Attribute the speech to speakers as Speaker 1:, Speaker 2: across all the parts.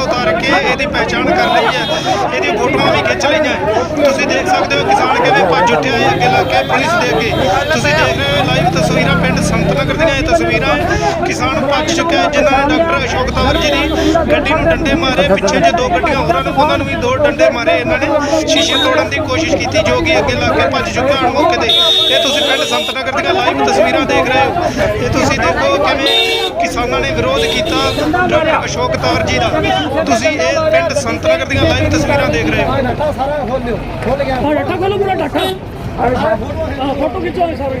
Speaker 1: ਉਤਾਰ ਕੇ ਇਹਦੀ ਪਹਿਚਾਣ ਕਰ ਲਈ ਹੈ। ਇਹਦੀ ਫੋਟੋਆਂ ਵੀ ਖਿੱਚ ਲਈਆਂ ਤੁਸੀਂ ਦੇਖ ਸਕਦੇ ਹੋ ਕਿਸਾਨ ਕਿਵੇਂ ਭੱਜ ਉੱਠਿਆ ਹੈ। ਅੱਗੇ ਲੱਗ ਕੇ ਪੁਲਿਸ ਦੇ ਅੱਗੇ। ਤੁਸੀਂ ਦੇਖ ਰਹੇ ਹੋ ਲਾਈਵ ਤਸਵੀਰਾਂ ਪਿੰਡ ਸੰਤਨਗਰ ਦੀਆਂ ਇਹ ਤਸਵੀਰਾਂ। ਹੈ। ਕਿਸਾਨ ਭੱਜ ਚੁੱਕਿਆ ਜਿਨ੍ਹਾਂ ਨੇ ਡਾਕਟਰ ਅਸ਼ੋਕ ਤਵਰ ਜੀ ਦੀ ਗੱਡੀ ਨੂੰ ਡੰਡੇ ਮਾਰੇ। ਪਿੱਛੇ ਜੇ ਦੋ ਗੱਡੀਆਂ ਹੋਰਾਂ ਨੂੰ, ਉਹਨਾਂ ਨੂੰ ਵੀ ਦੋ ਡੰਡੇ ਮਾਰੇ ਇਹਨਾਂ ਨੇ। ਸ਼ੀਸ਼ੇ ਤੋੜਨ ਦੀ ਕੋਸ਼ਿਸ਼ ਕੀਤੀ, ਜੋ ਕਿ ਅੱਗੇ ਲੱਗ ਕੇ ਭੱਜ ਚੁੱਕਿਆ ਹਨ ਮੌਕੇ ਤੇ ਇਹ ਤੁਸੀਂ ਪਿੰਡ ਸੰਤਨਗਰ ਦੀਆਂ ਲਾਈਵ ਤਸਵੀਰਾਂ ਦੇਖ ਰਹੇ ਹੋ। ਇਹ ਤੁਸੀਂ ਦੇਖੋ ਕਿਵੇਂ ਕਿਸਾਨਾਂ ਨੇ ਵਿਰੋਧ ਕੀਤਾ ਡਾਕਟਰ ਅਸ਼ੋਕ ਤਵਰ ਜੀ ਦਾ। ਤੁਸੀਂ ਇਹ ਪਿੰਡ ਸੰਤ ਨਗਰ ਦੀਆਂ ਲਾਈਵ ਤਸਵੀਰਾਂ ਦੇਖ ਰਹੇ ਹੋ।
Speaker 2: ਹਾਂ ਡਾਟਾ ਖੋਲੋ ਪੂਰਾ ਡਾਟਾ ਫੋਟੋ ਖਿੱਚੋ ਸਾਰੇ।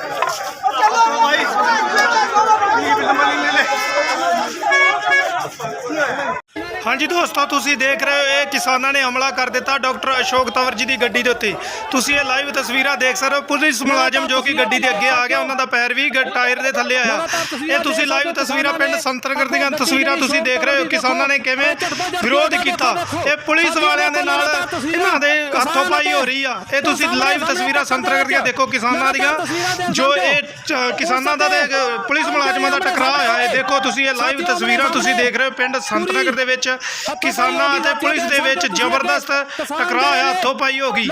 Speaker 1: ਹਾਂਜੀ ਦੋਸਤੋ ਤੁਸੀਂ ਦੇਖ ਰਹੇ ਹੋ ਇਹ ਕਿਸਾਨਾਂ ਨੇ ਹਮਲਾ ਕਰ ਦਿੱਤਾ ਡਾਕਟਰ ਅਸ਼ੋਕ ਤਵਰ ਜੀ ਦੀ ਗੱਡੀ ਦੇ ਉੱਤੇ। ਤੁਸੀਂ ਇਹ ਲਾਈਵ ਤਸਵੀਰਾਂ ਦੇਖ ਸਕਦੇ ਹੋ ਪੁਲਿਸ ਮੁਲਾਜ਼ਮ ਜੋ ਕਿ ਗੱਡੀ ਦੇ ਅੱਗੇ ਆ ਗਿਆ ਉਹਨਾਂ ਦਾ ਪੈਰ ਵੀ ਟਾਇਰ ਦੇ ਥੱਲੇ ਆਇਆ। ਇਹ ਤੁਸੀਂ ਲਾਈਵ ਤਸਵੀਰਾਂ ਪਿੰਡ ਸੰਤਨਗਰ ਦੀਆਂ ਤਸਵੀਰਾਂ ਤੁਸੀਂ ਦੇਖ ਰਹੇ ਹੋ ਕਿਸਾਨਾਂ ਨੇ ਕਿਵੇਂ ਵਿਰੋਧ ਕੀਤਾ। ਇਹ ਪੁਲਿਸ ਵਾਲਿਆਂ ਦੇ ਨਾਲ ਇਹਨਾਂ ਦੇ ਹੱਥੋਂ ਪਾਈ ਹੋ ਰਹੀ ਆ। ਇਹ ਤੁਸੀਂ ਲਾਈਵ ਤਸਵੀਰਾਂ ਸੰਤਨਗਰ ਦੀਆਂ ਦੇਖੋ ਕਿਸਾਨਾਂ ਦੀਆਂ ਜੋ ਇਹ ਕਿਸਾਨਾਂ ਦਾ ਤੇ ਪੁਲਿਸ ਮੁਲਾਜ਼ਮਾਂ ਦਾ ਟਕਰਾਅ ਹੋਇਆ। ਹੈ ਦੇਖੋ ਤੁਸੀਂ ਇਹ ਲਾਈਵ ਤਸਵੀਰਾਂ ਤੁਸੀਂ ਦੇਖ ਰਹੇ ਹੋ ਪਿੰਡ ਸੰਤਨਗਰ ਦੇ ਵਿੱਚ ਕਿਸਾਨਾਂ ਅਤੇ ਪੁਲਿਸ ਦੇ ਵਿੱਚ ਜ਼ਬਰਦਸਤ ਟਕਰਾਅ ਹੋਇਆ ਹੱਥੋਂ ਪਾਈ ਹੋ ਗਈ।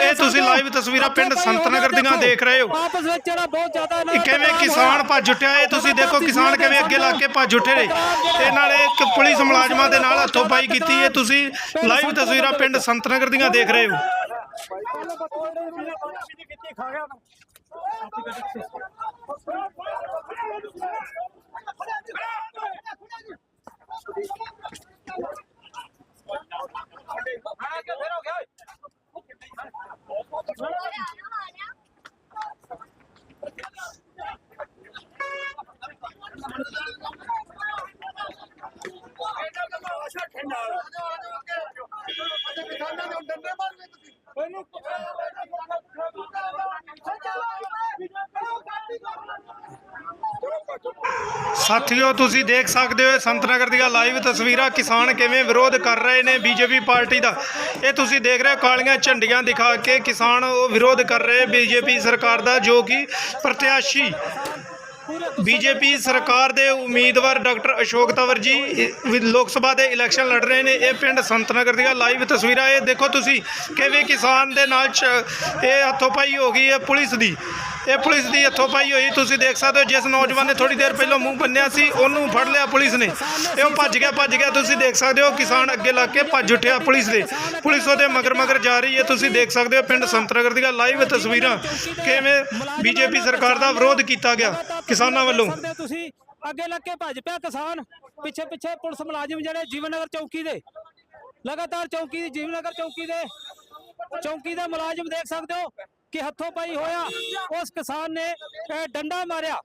Speaker 1: ਇਹ ਤੁਸੀਂ ਲਾਈਵ ਤਸਵੀਰਾਂ ਪਿੰਡ ਸੰਤਨਗਰ ਦੀਆਂ ਦੇਖ ਰਹੇ ਹੋ।
Speaker 2: ਆਪਸ ਵਿੱਚ ਜਿਹੜਾ ਬਹੁਤ ਜ਼ਿਆਦਾ ਇਹਨਾਂ
Speaker 1: ਇਹ ਕਿਵੇਂ ਕਿਸਾਨ ਭੱਜ ਉੱਠਿਆ ਇਹ? ਤੁਸੀਂ ਦੇਖੋ ਕਿਸਾਨ ਕਿਵੇਂ ਅੱਗੇ ਲੱਗ ਕੇ ਭੱਜ ਉੱਠੇ ਨੇ। ਤੇ ਨਾਲੇ ਇੱਕ ਪੁਲਿਸ ਮੁਲਾਜ਼ਮਾਂ ਦੇ ਨਾਲ ਹੱਥੋਂ ਪਾਈ ਕੀਤੀ ਇਹ ਤੁਸੀਂ ਲਾਈਵ ਤਸਵੀਰਾਂ ਪਿੰਡ ਸੰਤਨਗਰ ਦੀਆਂ ਦੇਖ ਰਹੇ ਹੋ।
Speaker 3: ਕਿਸਾਨਾਂ ਦੇ ਡੰਡੇ ਮਾਰਵੇ ਤੁਸੀਂ।
Speaker 1: ਸਾਥੀਓ ਤੁਸੀਂ ਦੇਖ ਸਕਦੇ ਹੋ ਇਹ ਸੰਤਨਗਰ ਦੀਆਂ ਲਾਈਵ ਤਸਵੀਰਾਂ ਕਿਸਾਨ ਕਿਵੇਂ ਵਿਰੋਧ ਕਰ ਰਹੇ ਨੇ ਬੀਜੇਪੀ ਪਾਰਟੀ ਦਾ। ਇਹ ਤੁਸੀਂ ਦੇਖ ਰਹੇ ਹੋ ਕਾਲੀਆਂ ਝੰਡੀਆਂ ਦਿਖਾ ਕੇ ਕਿਸਾਨ ਉਹ ਵਿਰੋਧ ਕਰ ਰਹੇ ਬੀਜੇਪੀ ਸਰਕਾਰ ਦਾ ਜੋ ਕਿ ਪ੍ਰਤਿਆਸ਼ੀ ਬੀਜੇਪੀ ਸਰਕਾਰ ਦੇ ਉਮੀਦਵਾਰ ਡਾਕਟਰ ਅਸ਼ੋਕ ਤਵਰ ਜੀ, ਇਹ ਲੋਕ ਸਭਾ ਦੇ ਇਲੈਕਸ਼ਨ ਲੜ ਰਹੇ ਨੇ। ਇਹ ਪਿੰਡ ਸੰਤਨਗਰ ਦੀਆਂ ਲਾਈਵ ਤਸਵੀਰਾਂ, ਇਹ ਦੇਖੋ ਤੁਸੀਂ ਕਿਵੇਂ ਕਿਸਾਨ ਦੇ ਨਾਲ ਚ- ਇਹ ਹੱਥੋਪਾਈ ਹੋ ਗਈ ਹੈ ਪੁਲਿਸ ਦੀ। ਇਹ ਪੁਲਿਸ ਦੀ ਹੱਥੋਂਪਾਈ ਹੋਈ, ਤੁਸੀਂ ਦੇਖ ਸਕਦੇ ਹੋ, ਜਿਸ ਨੌਜਵਾਨ ਨੇ ਥੋੜੀ ਦੇਰ ਪਹਿਲਾਂ ਮੂੰਹ ਬੰਨਿਆ ਸੀ, ਉਹਨੂੰ ਫੜ ਲਿਆ ਪੁਲਿਸ ਨੇ। ਤੇ ਉਹ ਭੱਜ ਗਿਆ ਭੱਜ ਗਿਆ, ਤੁਸੀਂ ਦੇਖ ਸਕਦੇ ਹੋ, ਕਿਸਾਨ ਅੱਗੇ ਲੱਗ ਕੇ ਭੱਜ ਉੱਠਿਆ ਪੁਲਿਸ ਦੇ। ਪੁਲਿਸ ਉਹਦੇ ਮਗਰ ਮਗਰ ਜਾ ਰਹੀ ਹੈ, ਤੁਸੀਂ ਦੇਖ ਸਕਦੇ ਹੋ, ਪਿੰਡ ਸੰਤਨਗਰ ਦੀਆਂ ਲਾਈਵ ਤਸਵੀਰਾਂ ਕਿਵੇਂ ਬੀਜੇਪੀ ਸਰਕਾਰ ਦਾ ਵਿਰੋਧ ਕੀਤਾ ਗਿਆ। ਕਿਸਾਨਾਂ ਵੱਲੋਂ।
Speaker 2: ਹੋ ਤੁਸੀਂ। ਅੱਗੇ ਲੱਗ ਕੇ ਭੱਜ ਪਿਆ ਕਿਸਾਨ। ਪਿੱਛੇ ਪਿੱਛੇ ਪੁਲਿਸ ਮੁਲਾਜ਼ਮ ਜਿਹੜੇ ਜੀਵਨ ਨਗਰ ਚੌਕੀ ਦੇ। ਲਗਾਤਾਰ ਚੌਕੀ ਦੀ ਜੀਵਨ ਨਗਰ ਚੌਕੀ ਦੇ। ਚੌਕੀ ਦੇ ਮੁਲਾਜ਼ਮ ਦੇਖ ਸਕਦੇ ਹੋ ਕਿ ਹੱਥੋਂ ਪਾਈ ਹੋਇਆ। ਉਸ ਕਿਸਾਨ ਨੇ ਡੰਡਾ ਮਾਰਿਆ।